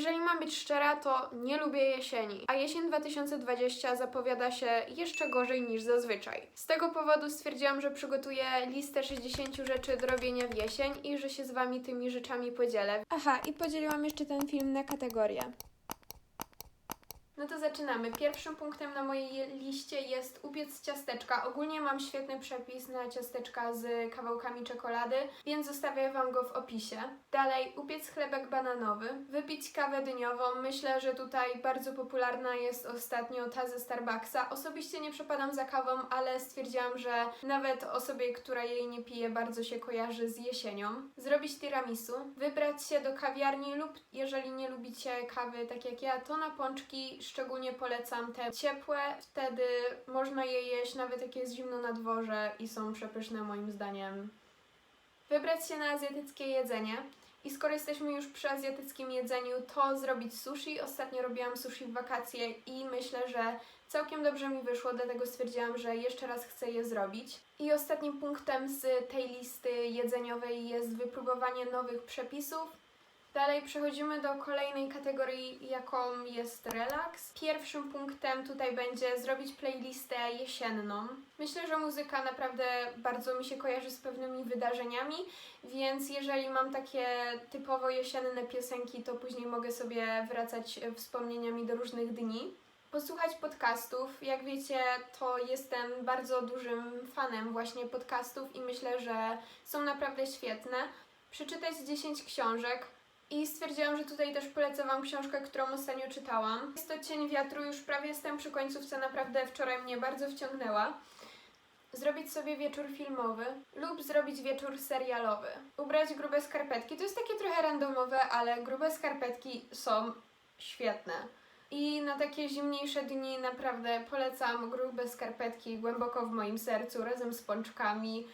Jeżeli mam być szczera, to nie lubię jesieni, a jesień 2020 zapowiada się jeszcze gorzej niż zazwyczaj. Z tego powodu stwierdziłam, że przygotuję listę 60 rzeczy do robienia w jesień i że się z Wami tymi rzeczami podzielę. Aha, i podzieliłam jeszcze ten film na kategorie. No to zaczynamy. Pierwszym punktem na mojej liście jest upiec ciasteczka. Ogólnie mam świetny przepis na ciasteczka z kawałkami czekolady, więc zostawię Wam go w opisie. Dalej, upiec chlebek bananowy, wypić kawę dyniową. Myślę, że tutaj bardzo popularna jest ostatnio ta ze Starbucksa. Osobiście nie przepadam za kawą, ale stwierdziłam, że nawet osobie, która jej nie pije, bardzo się kojarzy z jesienią. Zrobić tiramisu, wybrać się do kawiarni lub jeżeli nie lubicie kawy tak jak ja, to na pączki szczególnie polecam te ciepłe, wtedy można je jeść nawet jak jest zimno na dworze i są przepyszne moim zdaniem. Wybrać się na azjatyckie jedzenie. I skoro jesteśmy już przy azjatyckim jedzeniu, to zrobić sushi. Ostatnio robiłam sushi w wakacje i myślę, że całkiem dobrze mi wyszło, dlatego stwierdziłam, że jeszcze raz chcę je zrobić. I ostatnim punktem z tej listy jedzeniowej jest wypróbowanie nowych przepisów. Dalej przechodzimy do kolejnej kategorii, jaką jest relaks. Pierwszym punktem tutaj będzie zrobić playlistę jesienną. Myślę, że muzyka naprawdę bardzo mi się kojarzy z pewnymi wydarzeniami, więc jeżeli mam takie typowo jesienne piosenki, to później mogę sobie wracać wspomnieniami do różnych dni. Posłuchać podcastów. Jak wiecie, to jestem bardzo dużym fanem właśnie podcastów i myślę, że są naprawdę świetne. Przeczytać 10 książek. I stwierdziłam, że tutaj też polecę Wam książkę, którą ostatnio czytałam. Jest to Cień wiatru, już prawie jestem przy końcówce, naprawdę wczoraj mnie bardzo wciągnęła. Zrobić sobie wieczór filmowy lub zrobić wieczór serialowy. Ubrać grube skarpetki. To jest takie trochę randomowe, ale grube skarpetki są świetne. I na takie zimniejsze dni naprawdę polecam grube skarpetki głęboko w moim sercu razem z pączkami.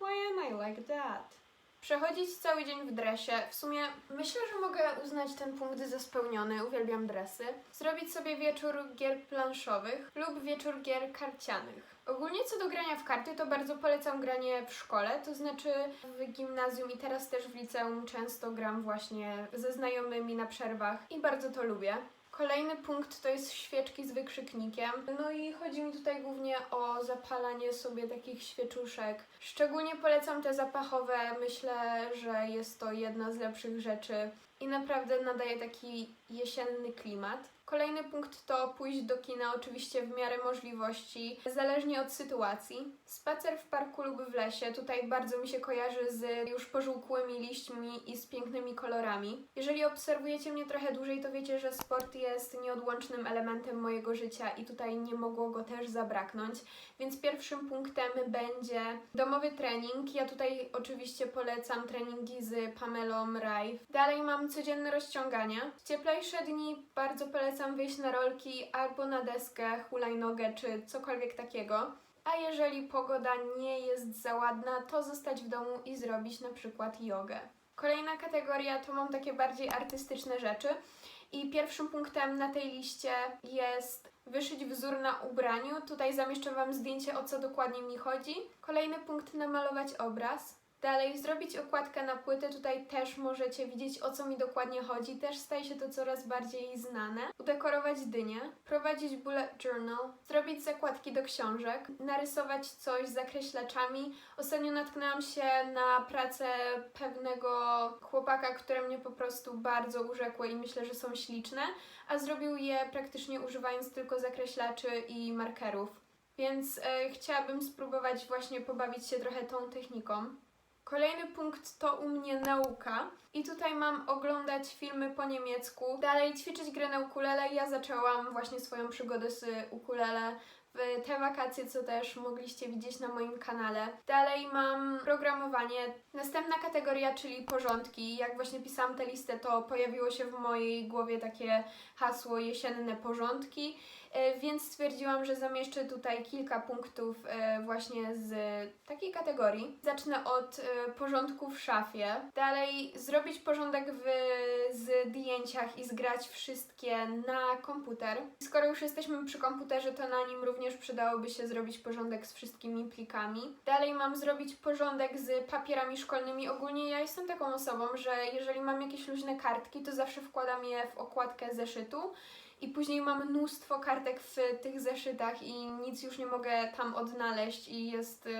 Why am I like that? Przechodzić cały dzień w dresie. W sumie myślę, że mogę uznać ten punkt za spełniony. Uwielbiam dresy. Zrobić sobie wieczór gier planszowych lub wieczór gier karcianych. Ogólnie co do grania w karty, to bardzo polecam granie w szkole, to znaczy w gimnazjum i teraz też w liceum często gram właśnie ze znajomymi na przerwach i bardzo to lubię. Kolejny punkt to jest świeczki z wykrzyknikiem. No i chodzi mi tutaj głównie o zapalanie sobie takich świeczuszek. Szczególnie polecam te zapachowe. Myślę, że jest to jedna z lepszych rzeczy i naprawdę nadaje taki jesienny klimat. Kolejny punkt to pójść do kina, oczywiście w miarę możliwości, zależnie od sytuacji. Spacer w parku lub w lesie, tutaj bardzo mi się kojarzy z już pożółkłymi liśćmi i z pięknymi kolorami. Jeżeli obserwujecie mnie trochę dłużej, to wiecie, że sport jest nieodłącznym elementem mojego życia i tutaj nie mogło go też zabraknąć. Więc pierwszym punktem będzie domowy trening. Ja tutaj oczywiście polecam treningi z Pamelą Rajf. Dalej mam codzienne rozciągania. W cieplejsze dni bardzo polecam wyjść na rolki albo na deskę, hulajnogę czy cokolwiek takiego. A jeżeli pogoda nie jest za ładna, to zostać w domu i zrobić na przykład jogę. Kolejna kategoria to mam takie bardziej artystyczne rzeczy. I pierwszym punktem na tej liście jest wyszyć wzór na ubraniu. Tutaj zamieszczę Wam zdjęcie, o co dokładnie mi chodzi. Kolejny punkt namalować obraz. Dalej, zrobić okładkę na płytę. Tutaj też możecie widzieć, o co mi dokładnie chodzi. Też staje się to coraz bardziej znane. Udekorować dynię, prowadzić bullet journal, zrobić zakładki do książek, narysować coś zakreślaczami. Ostatnio natknęłam się na pracę pewnego chłopaka, które mnie po prostu bardzo urzekły i myślę, że są śliczne, a zrobił je praktycznie używając tylko zakreślaczy i markerów. Więc e, chciałabym spróbować właśnie pobawić się trochę tą techniką. Kolejny punkt to u mnie nauka. I tutaj mam oglądać filmy po niemiecku. Dalej ćwiczyć grę na ukulele. Ja zaczęłam właśnie swoją przygodę z ukulele w te wakacje, co też mogliście widzieć na moim kanale. Dalej mam programowanie. Następna kategoria, czyli porządki. Jak właśnie pisałam tę listę, to pojawiło się w mojej głowie takie hasło jesienne porządki, więc stwierdziłam, że zamieszczę tutaj kilka punktów e, właśnie z takiej kategorii. Zacznę od e, porządku w szafie. Dalej zrobić porządek w zdjęciach i zgrać wszystkie na komputer. Skoro już jesteśmy przy komputerze, to na nim również przydałoby się zrobić porządek z wszystkimi plikami. Dalej mam zrobić porządek z papierami szkolnymi. Ogólnie ja jestem taką osobą, że jeżeli mam jakieś luźne kartki, to zawsze wkładam je w okładkę zeszytu i później mam mnóstwo kartek w tych zeszytach i nic już nie mogę tam odnaleźć i jest y,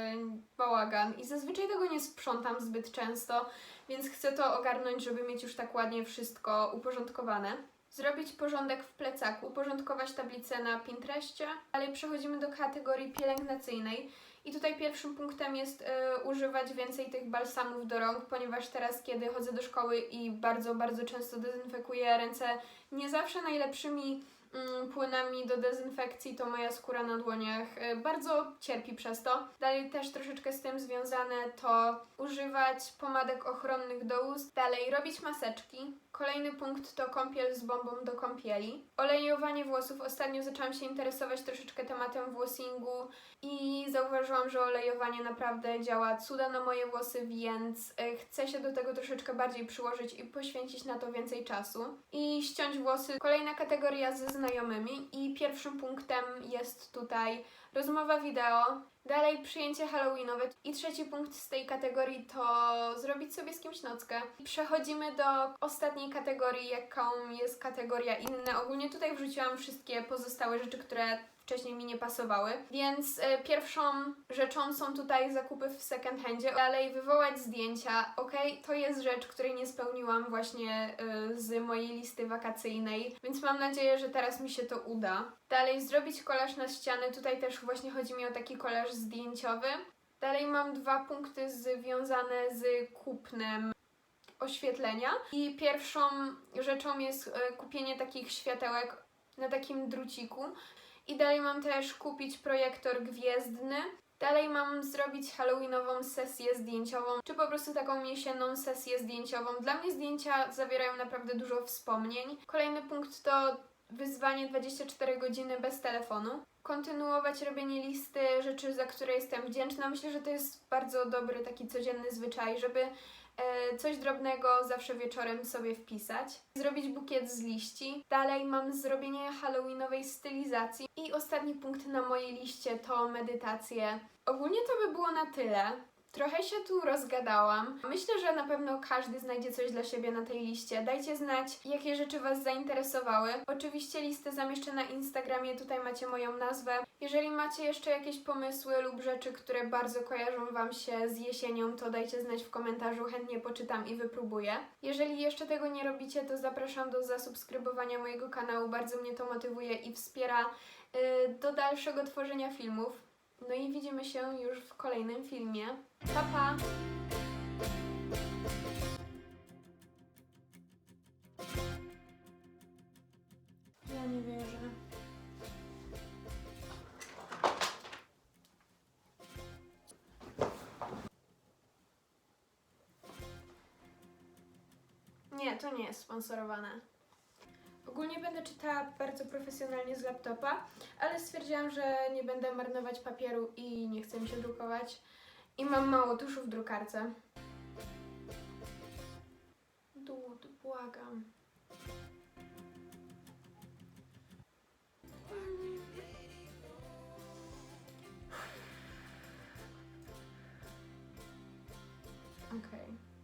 bałagan. I zazwyczaj tego nie sprzątam zbyt często, więc chcę to ogarnąć, żeby mieć już tak ładnie wszystko uporządkowane. Zrobić porządek w plecaku, uporządkować tablicę na Pinterestie. Dalej przechodzimy do kategorii pielęgnacyjnej. I tutaj pierwszym punktem jest y, używać więcej tych balsamów do rąk, ponieważ teraz, kiedy chodzę do szkoły i bardzo, bardzo często dezynfekuję ręce nie zawsze najlepszymi płynami do dezynfekcji, to moja skóra na dłoniach y, bardzo cierpi przez to. Dalej też troszeczkę z tym związane to używać pomadek ochronnych do ust. Dalej robić maseczki. Kolejny punkt to kąpiel z bombą do kąpieli. Olejowanie włosów. Ostatnio zaczęłam się interesować troszeczkę tematem włosingu i zauważyłam, że olejowanie naprawdę działa cuda na moje włosy, więc y, chcę się do tego troszeczkę bardziej przyłożyć i poświęcić na to więcej czasu. I ściąć włosy. Kolejna kategoria ze znajomymi i pierwszym punktem jest tutaj rozmowa wideo. Dalej przyjęcie halloweenowe i trzeci punkt z tej kategorii to zrobić sobie z kimś nockę. Przechodzimy do ostatniej kategorii, jaką jest kategoria inne. Ogólnie tutaj wrzuciłam wszystkie pozostałe rzeczy, które wcześniej mi nie pasowały. Więc e, pierwszą rzeczą są tutaj zakupy w second handzie. Dalej wywołać zdjęcia. Ok, to jest rzecz, której nie spełniłam właśnie e, z mojej listy wakacyjnej, więc mam nadzieję, że teraz mi się to uda. Dalej zrobić kolaż na ściany. Tutaj też właśnie chodzi mi o taki kolaż zdjęciowy. Dalej mam dwa punkty związane z kupnem oświetlenia. I pierwszą rzeczą jest e, kupienie takich światełek na takim druciku. I dalej mam też kupić projektor gwiezdny. Dalej mam zrobić halloweenową sesję zdjęciową, czy po prostu taką jesienną sesję zdjęciową. Dla mnie zdjęcia zawierają naprawdę dużo wspomnień. Kolejny punkt to wyzwanie 24 godziny bez telefonu. Kontynuować robienie listy rzeczy, za które jestem wdzięczna. Myślę, że to jest bardzo dobry taki codzienny zwyczaj, żeby coś drobnego zawsze wieczorem sobie wpisać. Zrobić bukiet z liści. Dalej mam zrobienie halloweenowej stylizacji. I ostatni punkt na mojej liście to medytacje. Ogólnie to by było na tyle. Trochę się tu rozgadałam. Myślę, że na pewno każdy znajdzie coś dla siebie na tej liście. Dajcie znać, jakie rzeczy Was zainteresowały. Oczywiście listę zamieszczę na Instagramie, tutaj macie moją nazwę. Jeżeli macie jeszcze jakieś pomysły lub rzeczy, które bardzo kojarzą Wam się z jesienią, to dajcie znać w komentarzu, chętnie poczytam i wypróbuję. Jeżeli jeszcze tego nie robicie, to zapraszam do zasubskrybowania mojego kanału, bardzo mnie to motywuje i wspiera yy, do dalszego tworzenia filmów. No i widzimy się już w kolejnym filmie. Pa, pa! Ja nie wierzę. Nie, to nie jest sponsorowane. Ogólnie będę czytała bardzo profesjonalnie z laptopa, ale stwierdziłam, że nie będę marnować papieru i nie chcę mi się drukować. I mam mało tuszu w drukarce. Dud, błagam.